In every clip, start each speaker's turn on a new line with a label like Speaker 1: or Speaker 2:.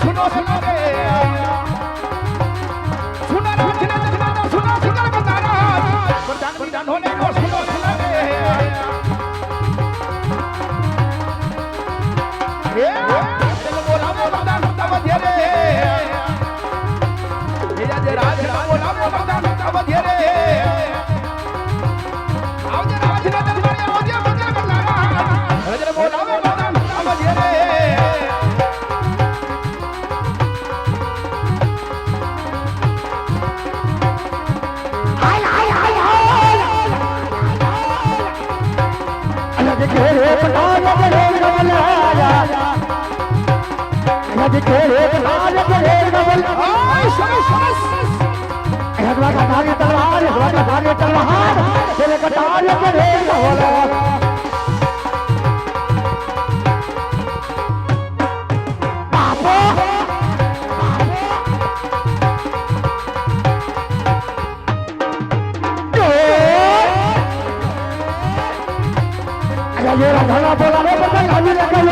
Speaker 1: સુનો સુનો રે
Speaker 2: અલગ ઘેરે પટાર ઘરે ગવલાયા અલગ ઘેરે પટાર ઘરે ગવલાયા
Speaker 1: આય સરસ સરસ
Speaker 2: હગવા કા ધાગે તલવાર હગવા કા ધાગે તલવાર તેરે કટાર ઘરે ગવલાયા બાપો I'm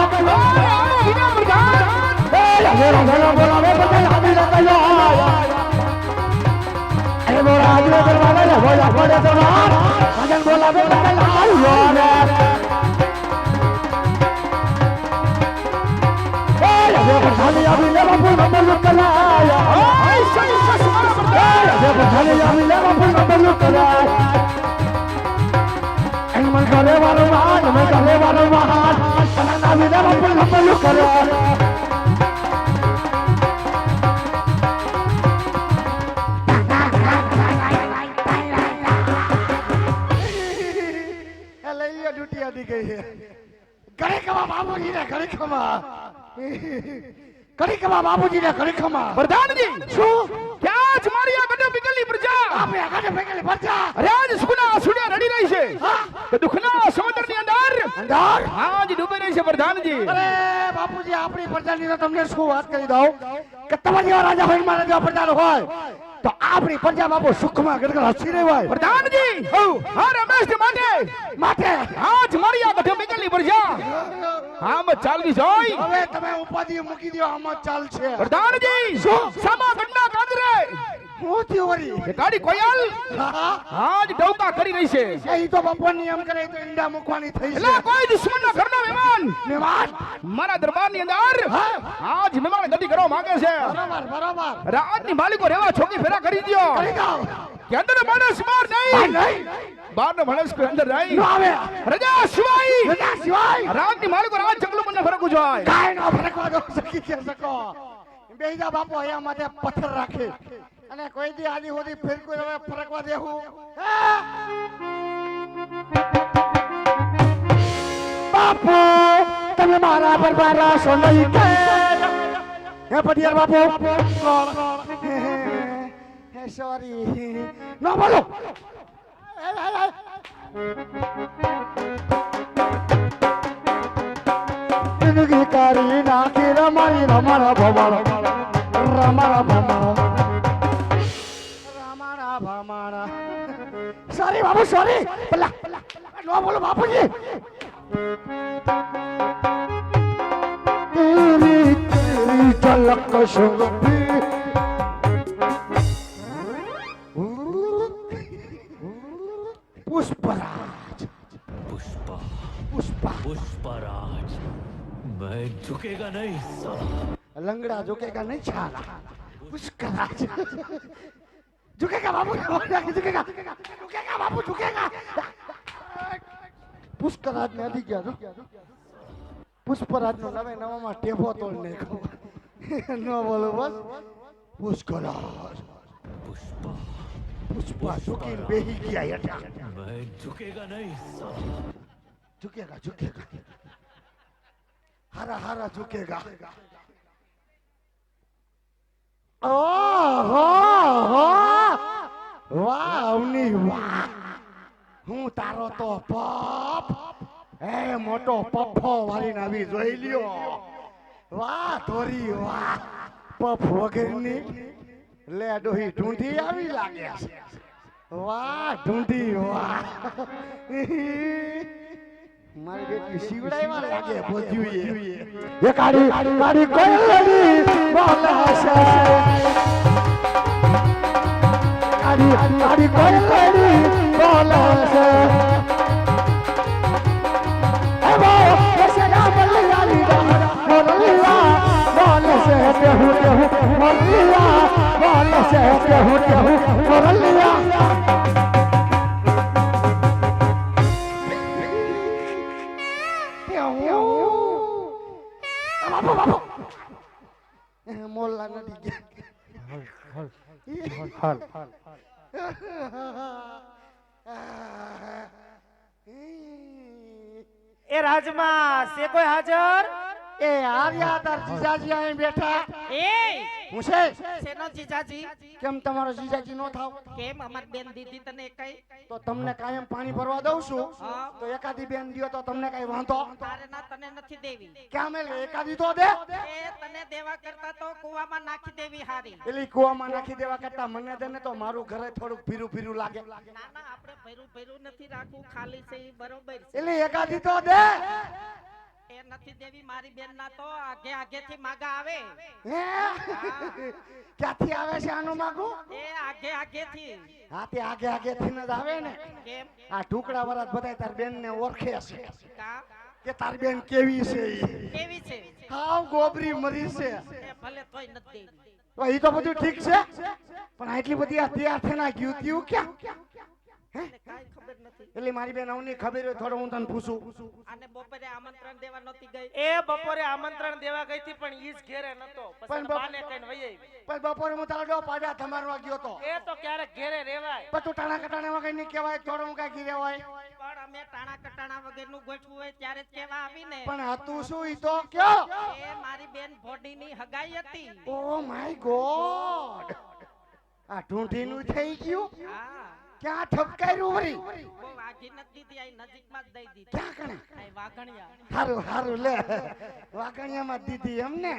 Speaker 2: gonna go
Speaker 3: to the લ્યો ડ્યુટી અડી ગઈ છે. ઘરે કમા બાબુજી ને ઘરે ખમા ઘરે કમા બાબુજી ને ઘરે ખમા
Speaker 1: પ્રધાનજી
Speaker 3: શું?
Speaker 1: ક્યાં જ મારી આ ગઢ પ્રજા?
Speaker 3: આપણે આગળ ફેંકેલી ભરજા
Speaker 1: સુના સુડિયા રડી રહી છે. કે સમુદ્રની અંદર
Speaker 3: હા
Speaker 1: આજ ડૂબી રહી છે પ્રધાનજી
Speaker 3: અરે બાપુજી આપણી પ્રજાની તો તમને શું વાત કરી દઉં? કે તમારી જેવા રાજા હોય મારા જેવા પ્રજા હોય તો આપણી પ્રજા બાપુ સુખમાં ગડગડ હસી રહી હોય.
Speaker 1: પ્રધાનજી હા રમેશ માટે.
Speaker 3: માટે?
Speaker 1: આજ મારી આ બધે મેકલી પ્રજા. આમ ચાલવી જોઈ.
Speaker 3: હવે તમે ઉપાધિ મૂકી દો આમાં ચાલશે.
Speaker 1: પ્રધાનજી સામા ઘટના કાંદરે.
Speaker 3: હું ઓરી.
Speaker 1: એ ગાડી કોયલ? આજ ડૌકા કરી રહી છે.
Speaker 3: એ તો ભગવાનની એમ કરે તો ઈંડા મૂકવાની થઈ
Speaker 1: એટલે
Speaker 3: છે
Speaker 1: કોઈ દુશ્મનના ઘરનો મહેમાન?
Speaker 3: મહેમાન?
Speaker 1: મારા દરબારની અંદર આજ મહેમાન ગતિ કરવા માંગે છે.
Speaker 3: બરાબર બરોબર.
Speaker 1: રાજની માલિકો રેવા છોકી ફેરા કરી દ્યો. કે અંદર માણસ માર નહીં.
Speaker 3: નહીં.
Speaker 1: બહાર નો માણસ કોઈ અંદર
Speaker 3: નો
Speaker 1: નહીં
Speaker 3: આવે.
Speaker 1: રજા સિવાય.
Speaker 3: રજા સિવાય.
Speaker 1: રાજની માલિકો રાજ જંગલો મને ફરક જોઈએ.
Speaker 3: કાઈ નો ફરક દો સકી કે શકો બેહી બાપો અહીંયા માટે પથ્થર રાખે. અને કોઈ દી આદી હોદી ફેરકું હવે ફરકવા દેવું
Speaker 2: બાપુ, તમે મારા પર મારા કે
Speaker 3: હે પટિયાર બાપુ. હે સોરી. નો બોલો.
Speaker 2: કરી નાખી રમારી રમારા ભવાળો રમારા ભવાળો
Speaker 3: సారీ బాబు సారీ
Speaker 2: లోపల బాబుజీ చల్లక్క సుగపి
Speaker 3: पुष्पराज
Speaker 4: पुष्पा
Speaker 3: पुष्पा
Speaker 4: पुष्पराज मैं झुकेगा नहीं
Speaker 3: लंगड़ा झुकेगा नहीं छाला पुष्कराज झुकेगा बाबू झुकेगा झुकेगा बाबू झुकेगा પુષ્કરાજ ને અડી ગયા છો પુષ્પરાજ નો નવે નવામાં ટેભો તોડ નાખ્યો ન બોલો બસ પુષ્કરાજ
Speaker 4: पुष्पा
Speaker 3: પુષ્પા ઝુકીને બેહી ગયા હેઠા
Speaker 4: मैं झुकेगा नहीं साला
Speaker 3: झुकेगा झुकेगा हरा हरा હું તારો તો પપ એ મોટો પફો વાળીને આવી જોઈ લ્યો વાહ ધોરી વાહ પફ વગરની લે ડોહી ઢૂંઢી આવી લાગે છે વાહ ઢૂંઢી વાહ મારી બેટી શિવડાયવા લાગે ભોજ્યું એ.
Speaker 2: કાળી કાળી કોયલડી બોલે છે કાળી કાળી કોયલડી બોલે
Speaker 3: ગયા
Speaker 5: એ રાજમાં સે કોઈ હાજર?
Speaker 3: એ આવ્યા તાર જીજાજી અહીં બેઠા.
Speaker 5: એ
Speaker 3: હું છે?
Speaker 5: શેનો જીજાજી?
Speaker 3: કેમ તમારો જીજાજી નો થાવ?
Speaker 5: કેમ? અમાર બેન દીદી તને કઈ?
Speaker 3: તો તમને કાયમ પાણી ભરવા દઉં છું. તો એકાદી બેન દિયો તો તમને કઈ વાંધો?
Speaker 5: તારે ના તને નથી દેવી.
Speaker 3: કેમ મેલ એકાદી તો દે.
Speaker 5: એ તને દેવા કરતા તો કુવામાં નાખી દેવી હારી.
Speaker 3: પેલી કુવામાં નાખી દેવા કરતા મને દેને તો મારું ઘરે થોડુંક ભીરું ભીરું લાગે.
Speaker 5: ના ના આપણે ભર્યું ભર્યું નથી રાખવું. ખાલી છે બરોબર
Speaker 3: એટલે એકાદી તો દે.
Speaker 5: એ નથી દેવી મારી બેન ના તો આગે આગે થી માગા આવે.
Speaker 3: હે? ક્યાંથી આવે છે આનું માગું?
Speaker 5: એ આગે આગે થી
Speaker 3: હા તે આગે આગે થી જ આવે ને.
Speaker 5: કેમ?
Speaker 3: આ ટુકડા વરાત બધાય તાર બેન ને ઓળખે છે.
Speaker 5: કે?
Speaker 3: તાર બેન કેવી છે.
Speaker 5: કેવી છે?
Speaker 3: હાવ ગોબરી મરી છે.
Speaker 5: ભલે તોય નથી દેવી.
Speaker 3: તો તો બધું ઠીક છે. પણ આટલી બધી આ તૈયાર થઈને ગયું ત્યું ક્યાં?
Speaker 5: ખબર નથી.
Speaker 3: એટલે મારી બેન અવની ખબર હોય થોડું હું તને પૂછું.
Speaker 5: અને બપોરે આમંત્રણ દેવા નહોતી ગઈ.
Speaker 6: એ બપોરે આમંત્રણ દેવા ગઈ હતી પણ ઈ જ ઘેરે નતો.
Speaker 3: પણ
Speaker 6: બાને કઈ વઈ આવી.
Speaker 3: પણ બપોરે હું તારો ડો પાડા થમારવા ગયો તો.
Speaker 6: એ તો ક્યારેક ઘેરે રેવાય
Speaker 3: પણ તું ટાણા કટાણા વગરની કહેવાય થોડો હું કાંઈ ઘેરે હોય.
Speaker 5: પણ અમે ટાણા કટાણા વગરનું ગોઠવું હોય ત્યારે જ કેવા આવીને.
Speaker 3: પણ હતું શું? ઈ તો કયો?
Speaker 5: એ મારી બેન ભોડીની હગાઈ હતી.
Speaker 3: Oh my god. આ ઢૂંઢીનું થઈ ગયું?
Speaker 5: હા.
Speaker 3: ક્યાં ઠપકાર્યું વળી
Speaker 5: બહુ આઘી નથી દીધી આ નજીકમાં જ દઈ દીધી.
Speaker 3: ક્યાં કણે
Speaker 5: આ વાઘણિયા.
Speaker 3: હારું હારું લે. વાગણિયામાં દીધી એમને.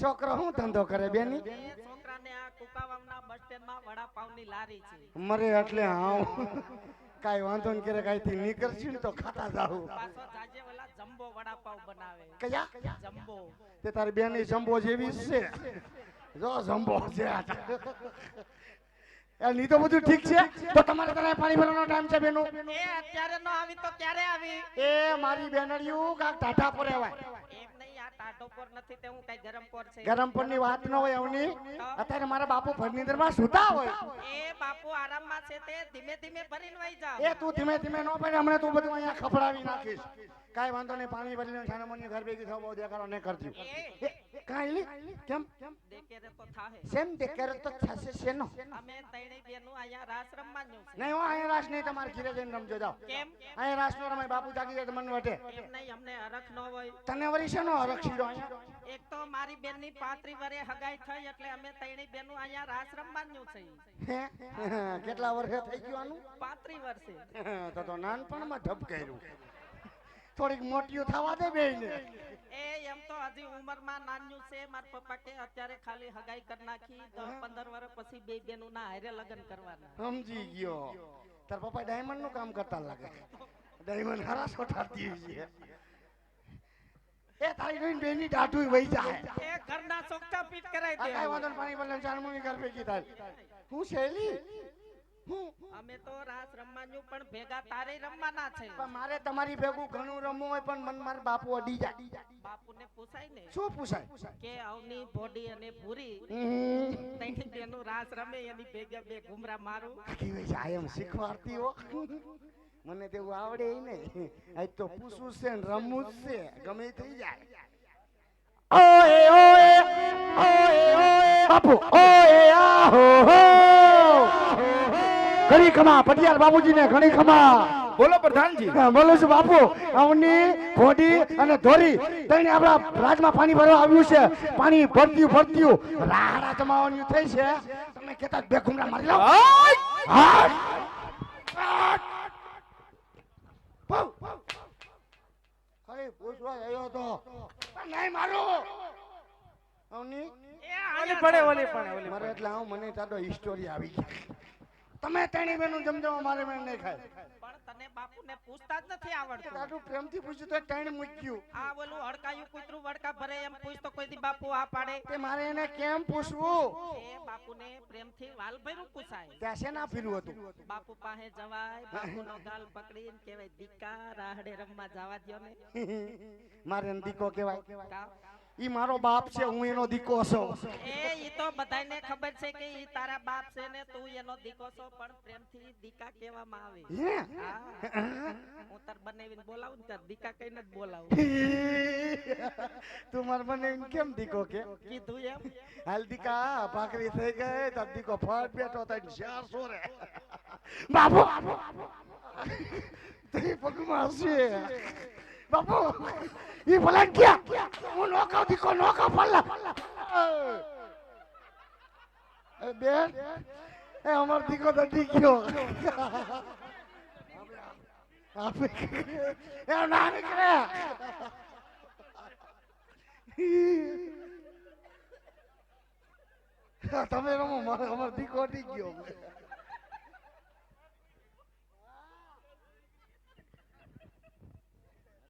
Speaker 3: છોકરો શું ધંધો કરે બેની?
Speaker 5: છોકરાને આ કુકાવાવના બસ સ્ટેન્ડમાં વડાપાવની લારી છે.
Speaker 3: મરે એટલે હાઉ કાઈ વાંધો ન કરે કાઈ થી નીકળશું ને તો ખાતા જાવું
Speaker 5: પાછો જાજે વાલા જમ્બો વડાપાવ બનાવે.
Speaker 3: કયા?
Speaker 5: જમ્બો
Speaker 3: તે તારી બેની જંબો જેવી જ છે. જો જંબો છે આ ની તો બધું ઠીક છે? તો તમારે તારે પાણી ભરવાનો ટાઈમ છે બેનો?
Speaker 5: એ અત્યારે નો આવી તો ક્યારે આવી?
Speaker 3: એ મારી બેનડિયું કાક ટાટા પર આવાય
Speaker 5: એમ નહીં આ ટાઢો પર નથી તે હું કઈ ગરમ પર છે.
Speaker 3: ગરમ પરની વાત ન હોય અવની. અત્યારે મારા બાપુ ફર્નિચરમાં સુતા હોય.
Speaker 5: એ બાપુ આરામમાં છે તે ધીમે ધીમે ભરીને વહી જાવ
Speaker 3: એ તું ધીમે ધીમે ન પડે હમણાં તું બધું અહીંયા ખફડાવી નાખીશ. કાંઈ વાંધો નહીં પાણી ભરીને છાનામાની ઘર ભેગી થવા બહુ દેખાડો નહીં કરજો
Speaker 5: એ
Speaker 3: એ કાંઈ લી કેમ?
Speaker 5: દેખેરે તો થાહે.
Speaker 3: સેમ દેખાડો તો થશે
Speaker 5: અમે ત્રણેય બેનું અહીંયા રાસ રમવાનું જો
Speaker 3: નહીં હું અહીંયા રાસ નહીં તમારે ઘરે જઈને રમજો જાવ
Speaker 5: કેમ?
Speaker 3: અહીંયા રાસ નો રમાય બાપુ જાગી જાય મન વટે
Speaker 5: એમ નહીં અમને હરખ નો હોય.
Speaker 3: તને વળી શેનો હરક્ષીડો અહીંયા
Speaker 5: એક તો મારી બેનની પાત્રી વરે હગાઈ થઈ એટલે અમે ત્રણેય બેનું અહીંયા રાસ જો છે.
Speaker 3: કેટલા વર્ષે થઈ ગયું આનું?
Speaker 5: પાત્રી વર્ષે.
Speaker 3: તો તો નાનપણમાં ઢબકાર્યું થોડીક મોટીઓ થવા દે બેયને.
Speaker 5: એ એમ તો હજી ઉંમરમાં નાન્યું છે. મારા પપ્પા કે અત્યારે ખાલી હગાઈ કરી નાખી. દસ પંદર વર્ષ પછી બે બેનું ના હારે લગ્ન કરવાના.
Speaker 3: સમજી ગયો. તાર પપ્પા ડાયમંડનું કામ કરતા લાગે. ડાયમંડ હારા સોટાડતી છે. એ તારી જોઈને બેની દાઢું વહી જાય.
Speaker 5: એ ઘરના ચોકટા પીટ
Speaker 3: કરાય
Speaker 5: દે
Speaker 3: કાંઈ વાંધો પાણી બદલે ચારમુની ઘર ભેગી થાય. હું શૈલી?
Speaker 5: અમે તો રાસ રમવાનું પણ ભેગા તારે રમવાના છે.
Speaker 3: પણ મારે તમારી ભેગું ઘણું રમવું હોય પણ મન માર બાપુ અડી જાય.
Speaker 5: બાપુને પૂછાય ને
Speaker 3: શું પૂછાય?
Speaker 5: કે અવની ભોડી અને ભૂરી
Speaker 3: હમ.
Speaker 5: તેનું રાસ રમે એની ભેગા બે ઘુમરા મારું.
Speaker 3: આખી વહી આયમ શીખવાડતી હો. મને તેવું આવડે ને આજ તો પૂછવું છે ને રમવું જ છે. ગમે થઈ જાય.
Speaker 2: ઓએ ઓએ ઓએ ઓએ બાપુ ઓએ આહો હો. ઘણી ખમા પટિયાલ બાબુજીને ઘણી ખમા.
Speaker 1: બોલો પ્રધાનજી.
Speaker 2: બોલો છું બાપુ. અવની ઘોડી અને ધોરી તઈને આપણા રાજમાં પાણી ભરવા આવ્યું છે. પાણી ભરતીયું ભરતીયું.
Speaker 3: રાડા જમાવાનું થઈ છે. તમે કેતા બે ઘુમરા મારી લો
Speaker 2: હાટ!
Speaker 3: પૂછવા આવ્યો તો? નહીં મારું. અવની?
Speaker 6: ઓલી પડે ઓલી પડે ઓલી
Speaker 3: મારે એટલે આવું મને તારો હિસ્ટોરી આવી ગઈ. તમે તેણી બેનું જમજમો મારે બેન નહીં ખાય.
Speaker 5: પણ તને બાપુને પૂછતા જ નથી આવડતું.
Speaker 3: દાદુ પ્રેમથી પૂછ્યું તો તેણી મૂક્યું.
Speaker 5: આ બોલું હડકાયું કૂતરું વડકા ભરે એમ પૂછ તો કોઈ દી બાપુ આ પાડે.
Speaker 3: તે મારે એને કેમ પૂછવું?
Speaker 5: એ બાપુને પ્રેમથી વાલ ભર્યું પૂછાય.
Speaker 3: ત્યાં ના ફીરું હતું.
Speaker 5: બાપુ પાસે જવાય બાપુનો ગાલ પકડીને કહેવાય દીકા રાહડે રમવા જવા દ્યો ને.
Speaker 3: મારે દીકો કહેવાય.
Speaker 5: કા?
Speaker 3: ઈ મારો બાપ છે હું એનો દીકો છું.
Speaker 5: એ ઈ તો બધાયને ખબર છે કે ઈ તારા બાપ છે ને તું એનો દીકો છો પણ પ્રેમથી દીકા કહેવામાં આવે.
Speaker 3: હે?
Speaker 5: હું. તાર બનાવીને બોલાવું તાર દીકા કહીને જ બોલાવું.
Speaker 3: તું માર બનાવીને કેમ દીકો કે?
Speaker 5: કીધું એમ.
Speaker 3: હાલ દીકા ભાખરી થઈ ગઈ તાર દીકો ફાટ બેઠો થાય ચાર સોરે. બાપુ! તે પગમાં હશે. બાપુ, ઈ ભલા ગયા. હું નો કહું દીકો નો કહું પલ્લા એ બેન, એ અમાર દીકો તો ડીક્યો આપે એ ના નીકળે. તમે રમો, મારે અમાર દીકો ડી ગયો.